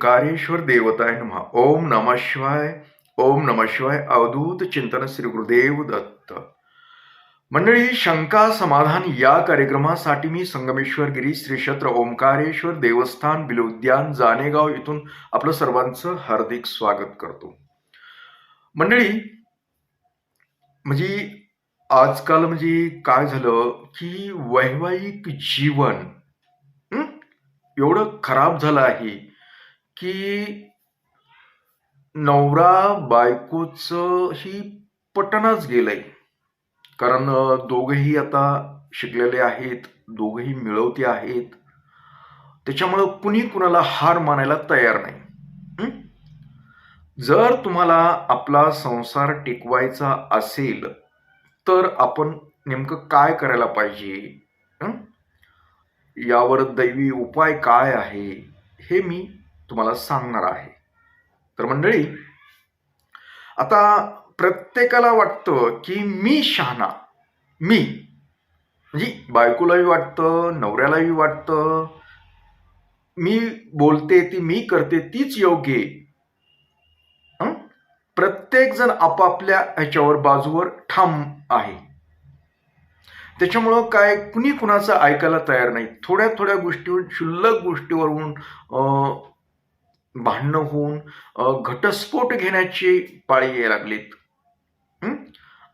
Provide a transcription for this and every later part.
ओंकारेश्वर देवताय नमः। ओम नमः शिवाय ओम नमः शिवाय अवधूत चिंतन श्री गुरुदेव दत्त। मंडळी शंका समाधान या कार्यक्रमासाठी मी संगमेश्वर गिरी श्री क्षेत्र ओंकारेश्वर देवस्थान बिलोद्यान जानेगाव इथून आपलं सर्वांचं हार्दिक स्वागत करतो। मंडळी म्हणजे आजकाल म्हणजे काय झालं की वैवाहिक जीवन एवढं खराब झालं आहे. की नवरा बायकोचं ही पटनाच गेलंय. कारण दोघंही आता शिकलेले आहेत दोघंही मिळवते आहेत. त्याच्यामुळं कुणी कुणाला हार मानायला तयार नाही. जर तुम्हाला आपला संसार टिकवायचा असेल तर आपण नेमकं काय करायला पाहिजे? यावर दैवी उपाय काय आहे? हे मी तुम्हाला सांगणार आहे. तर मंडळी आता प्रत्येकाला वाटतं की मी शहाणा. मी. म्हणजे बायकोलाही वाटतं नवऱ्यालाही वाटतं. मी बोलते ती मी करते तीच योग्य आहे. प्रत्येक जण आपापल्या ह्याच्यावर बाजूवर ठाम आहे. त्याच्यामुळं काय कुणी कुणाचं ऐकायला तयार नाही. थोड्या थोड्या गोष्टीवर क्षुल्लक गोष्टीवरून भांडणं होऊन घटस्फोट घेण्याची पाळी यायला लागलीत.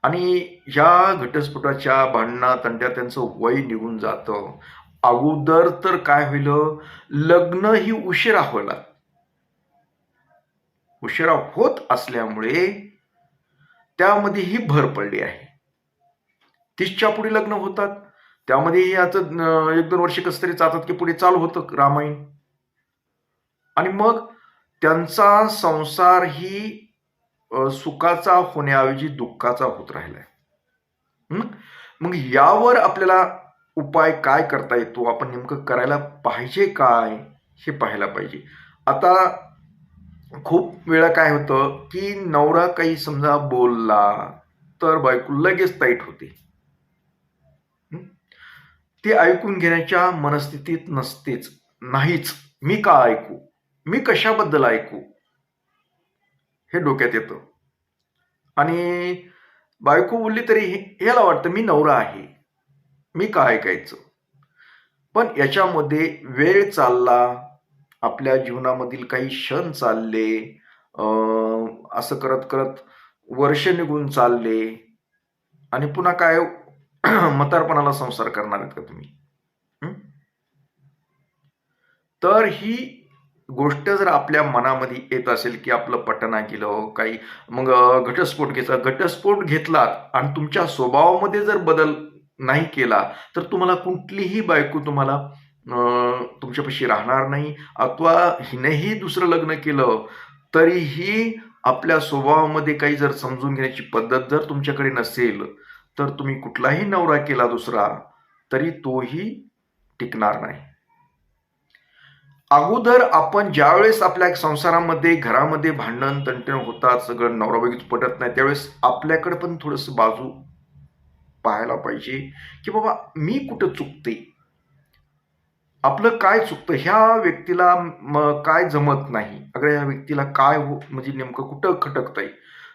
आणि या घटस्फोटाच्या भांडणा त्यांच्या त्यांचं वय निघून जातं. अगोदर तर काय होईल? लग्न ही उशिरा होला उशिरा होत असल्यामुळे त्यामध्ये ही भर पडली आहे. तीसच्या पुढे लग्न होतात. त्यामध्ये याचं एक दोन वर्ष कसं तरी चालतात की पुढे चालू होतं रामायण. आणि मग त्यांचा संसार ही सुखाचा होण्याऐवजी दुःखाचा होत राहिलाय. मग यावर आपल्याला उपाय काय करता येतो? आपण नेमकं करायला पाहिजे काय? हे पाहायला पाहिजे. आता खूप वेळा काय होतं की नवरा काही समजा बोलला तर बायको लगेच ताईट होते. ते ऐकून घेण्याच्या मनस्थितीत नसतेच. नाहीच. मी का ऐकू? मी कशाबद्दल ऐकू? हे डोक्यात येतं. आणि बायको बोलली तरी हे- ह्याला वाटतं मी नवरा आहे. मी काय ऐकायचं? पण याच्यामध्ये वेळ चालला आपल्या जीवनामधील काही क्षण चालले असं करत करत वर्ष निघून चालले. आणि पुन्हा काय मतारपणाला संसार करणार आहेत का तुम्ही? तर ही गोष्ट जर आपल्या मनामध्ये येत असेल की आपलं पटना केलं काही मग घटस्फोट घेतला घटस्फोट घेतलात आणि तुमच्या स्वभावामध्ये जर बदल नाही केला तर तुम्हाला कुठलीही बायको तुम्हाला तुमच्यापाशी राहणार नाही अथवा हिनेही दुसरं लग्न केलं तरीही आपल्या स्वभावामध्ये काही जर समजून घेण्याची पद्धत जर तुमच्याकडे नसेल तर तुम्ही कुठलाही नवरा केला दुसरा तरी तोही टिकणार नाही. अगोदर आपण ज्यावेळेस आपल्या संसारामध्ये घरामध्ये भांडण तंटण होतात सगळं नवरा बायकोचं पटत नाही त्यावेळेस आपल्याकडे पण थोडंसं बाजू पाहायला पाहिजे की बाबा मी कुठं चुकते? आपलं काय चुकतं? ह्या व्यक्तीला काय जमत नाही? अगर ह्या व्यक्तीला काय हो म्हणजे नेमकं कुठं खटकतंय?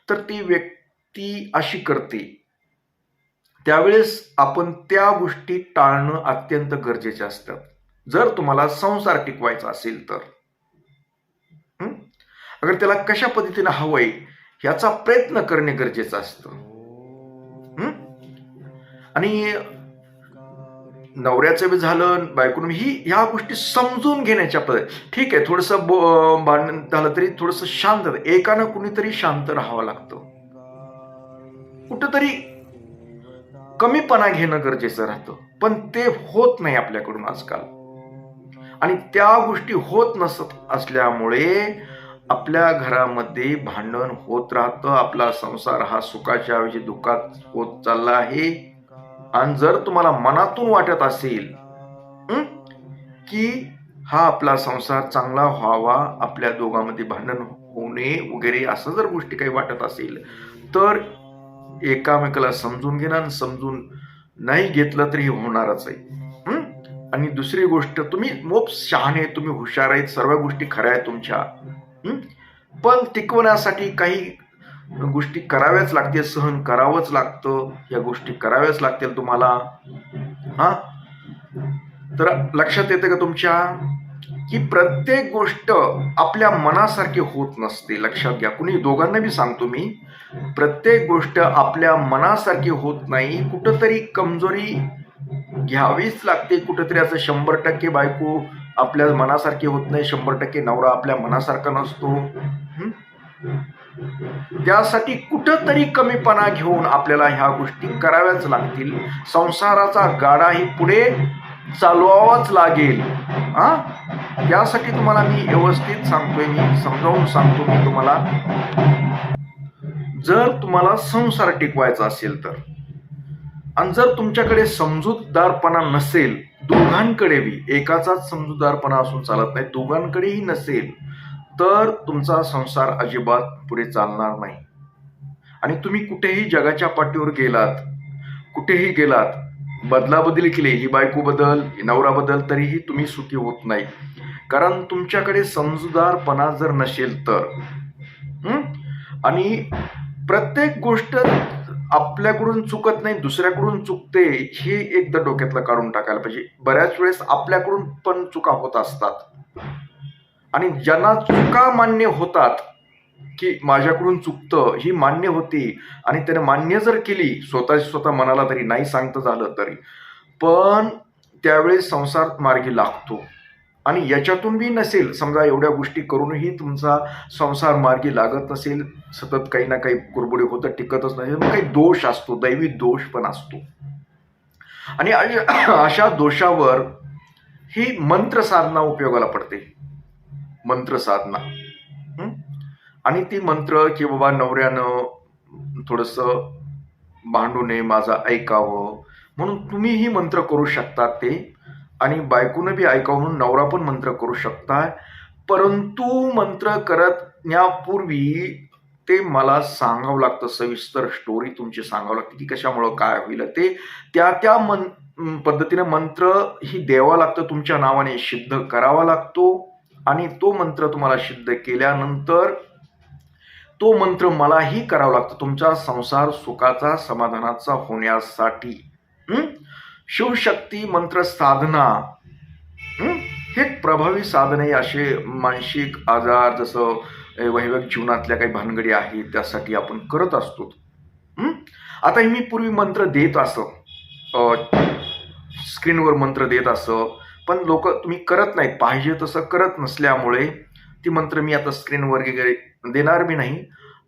तर ती व्यक्ती अशी करते. त्यावेळेस आपण त्या गोष्टी टाळणं अत्यंत गरजेचे असतात जर तुम्हाला संसार टिकवायचा असेल तर अगर त्याला कशा पद्धतीनं हवंय ह्याचा प्रयत्न करणे गरजेचं असतं. आणि नवऱ्याचं बी झालं बायकून ही ह्या गोष्टी समजून घेण्याच्या पद्धत ठीक आहे थोडंसं बो भांडण झालं तरी थोडंसं शांत एकानं कुणीतरी शांत राहावं लागतं. कुठंतरी कमीपणा घेणं गरजेचं राहतं. पण ते होत नाही आपल्याकडून आजकाल. आणि त्या गोष्टी होत नसत असल्यामुळे आपल्या घरामध्ये भांडण होत राहतं आपला संसार हा सुखाच्या ऐवजी दुःखात होत चालला आहे. आणि जर तुम्हाला मनातून वाटत असेल की हा आपला संसार चांगला व्हावा आपल्या दोघांमध्ये भांडण होणे वगैरे असं जर गोष्टी काही वाटत असेल तर एकामेकाला समजून घेणं आणि समजून नाही घेतलं तरी होणारच आहे. आणि दुसरी गोष्ट तुम्ही मोप शहाणे तुम्ही हुशार आहेत सर्व गोष्टी खऱ्या आहेत तुमच्या. पण टिकवण्यासाठी काही गोष्टी कराव्याच लागतील सहन करावंच लागतं. या गोष्टी कराव्याच लागतील तुम्हाला. हा? तर लक्षात येतं का तुमच्या? की प्रत्येक गोष्ट आपल्या मनासारखी होत नसते. लक्षात घ्या. कुणी दोघांना बी सांगतो मी प्रत्येक गोष्ट आपल्या मनासारखी होत नाही. कुठंतरी कमजोरी घ्यावीच लागते. कुठंतरी असं शंभर टक्के बायको आपल्या मनासारखी होत नाही. शंभर टक्के नवरा आपल्या मनासारखा नसतो. त्यासाठी कुठंतरी कमीपणा घेऊन आपल्याला ह्या गोष्टी कराव्याच लागतील. संसाराचा गाडाही पुढे चालवावाच लागेल. हा? त्यासाठी तुम्हाला मी व्यवस्थित सांगतोय मी समजावून सांगतो मी तुम्हाला. जर तुम्हाला संसार टिकवायचा असेल तर. आणि जर तुमच्याकडे समजूतदारपणा नसेल दोघांकडे बी एकाचाच समजूतदारपणा असून चालत नाही दोघांकडेही नसेल तर तुमचा संसार अजिबात पुढे चालणार नाही. आणि तुम्ही कुठेही जगाच्या पाठीवर गेलात कुठेही गेलात बदलाबदली केली ही बायको बदल नवरा बदल तरीही तुम्ही सुखी होत नाही. कारण तुमच्याकडे समजूतदारपणा जर नसेल तर आणि प्रत्येक गोष्ट आपल्याकडून चुकत नाही दुसऱ्याकडून चुकते हे एकदा डोक्यातलं काढून टाकायला पाहिजे. बऱ्याच वेळेस आपल्याकडून पण चुका होत असतात. आणि ज्यांना चुका मान्य होतात की माझ्याकडून चुकतं ही मान्य होती आणि त्याने मान्य जर केली स्वतः स्वतः मनाला तरी नाही सांगतं झालं तरी. पण त्यावेळेस संसार मार्गी लागतो. आणि याच्यातून बी नसेल समजा एवढ्या गोष्टी करूनही तुमचा संसार मार्गी लागत नसेल सतत काही ना काही कुरबुडी होतं टिकतच नसेल मग काही दोष असतो दैवी दोष पण असतो. आणि अशा- दोषावर ही मंत्र साधना उपयोगाला पडते. मंत्र साधना. आणि ती मंत्र की बाबा नवऱ्यानं थोडंसं भांडू नये माझं ऐकावं म्हणून तुम्हीही मंत्र करू शकता ते. आणि बायकोनं बी ऐकावं म्हणून नवरा पण मंत्र करू शकता परंतु मंत्र करण्यापूर्वी ते मला सांगावं लागतं सविस्तर स्टोरी तुमची सांगावं लागते की कशामुळं काय होईल ते. त्या त्या मन पद्धतीने मंत्र ही द्यावा लागतं तुमच्या नावाने सिद्ध करावा लागतो. आणि तो मंत्र तुम्हाला सिद्ध केल्यानंतर तो मंत्र मलाही करावा लागतो तुमचा संसार सुखाचा समाधानाचा होण्यासाठी. शिवशक्ती मंत्र साधना. हे? प्रभावी साधन आहे असे मानसिक आजार जसं वैवाहिक जीवनातल्या काही भानगडी आहेत त्यासाठी आपण करत असतो. आता हे मी पूर्वी मंत्र देत असं स्क्रीनवर मंत्र देत असं पण लोक तुम्ही करत नाहीत. पाहिजे तसं करत नसल्यामुळे ती मंत्र मी आता स्क्रीनवर वगैरे देणार बी नाही.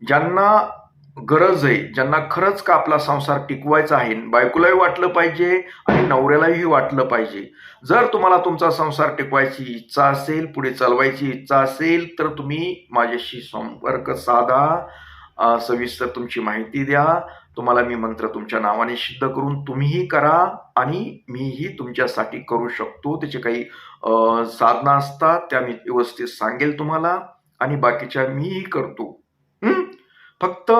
ज्यांना गरज आहे ज्यांना खरंच का आपला संसार टिकवायचा आहे बायकोलाही वाटलं पाहिजे आणि नवऱ्यालाही वाटलं पाहिजे. जर तुम्हाला तुमचा संसार टिकवायची इच्छा असेल पुढे चालवायची इच्छा असेल तर तुम्ही माझ्याशी संपर्क साधा. सविस्तर तुमची माहिती द्या. तुम्हाला मी मंत्र तुमच्या नावाने सिद्ध करून तुम्हीही करा आणि मीही तुमच्यासाठी करू शकतो. त्याचे काही साधना असतात त्या मी व्यवस्थित सांगेल तुम्हाला आणि बाकीच्या मीही करतो. फक्त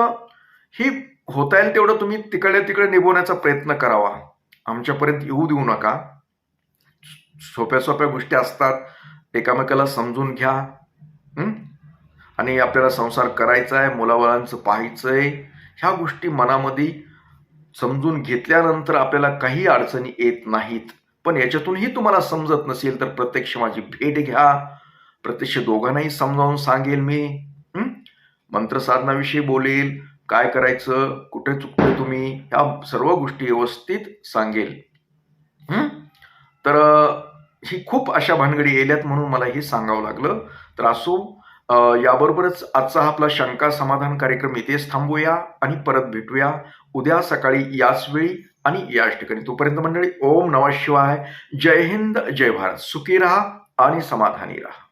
ही होता येईल तेवढं तुम्ही तिकडे तिकडे निभवण्याचा प्रयत्न करावा. आमच्यापर्यंत येऊ देऊ नका. सोप्या सोप्या गोष्टी असतात. एकामेकाला समजून घ्या. आणि आपल्याला संसार करायचा आहे मुलाबाळांचं पाहायचं आहे ह्या गोष्टी मनामध्ये समजून घेतल्यानंतर आपल्याला काही अडचणी येत नाहीत. पण याच्यातूनही तुम्हाला समजत नसेल तर प्रत्यक्ष माझी भेट घ्या. प्रत्यक्ष दोघांनाही समजावून सांगेल मी. मंत्रसाधनाविषयी बोलेल. काय करायचं कुठे चुकतोय तुम्ही ह्या सर्व गोष्टी व्यवस्थित सांगेल. तर ही खूप अशा भानगडी येल्यात म्हणून मला हे सांगावं लागलं. तर असो याबरोबरच आजचा आपला शंका समाधान कार्यक्रम इथेच थांबूया आणि परत भेटूया. उद्या सकाळी याच वेळी आणि याच ठिकाणी. तोपर्यंत मंडळी ओम नमः शिवाय. जय हिंद जय भारत. सुखी राहा आणि समाधानी राहा.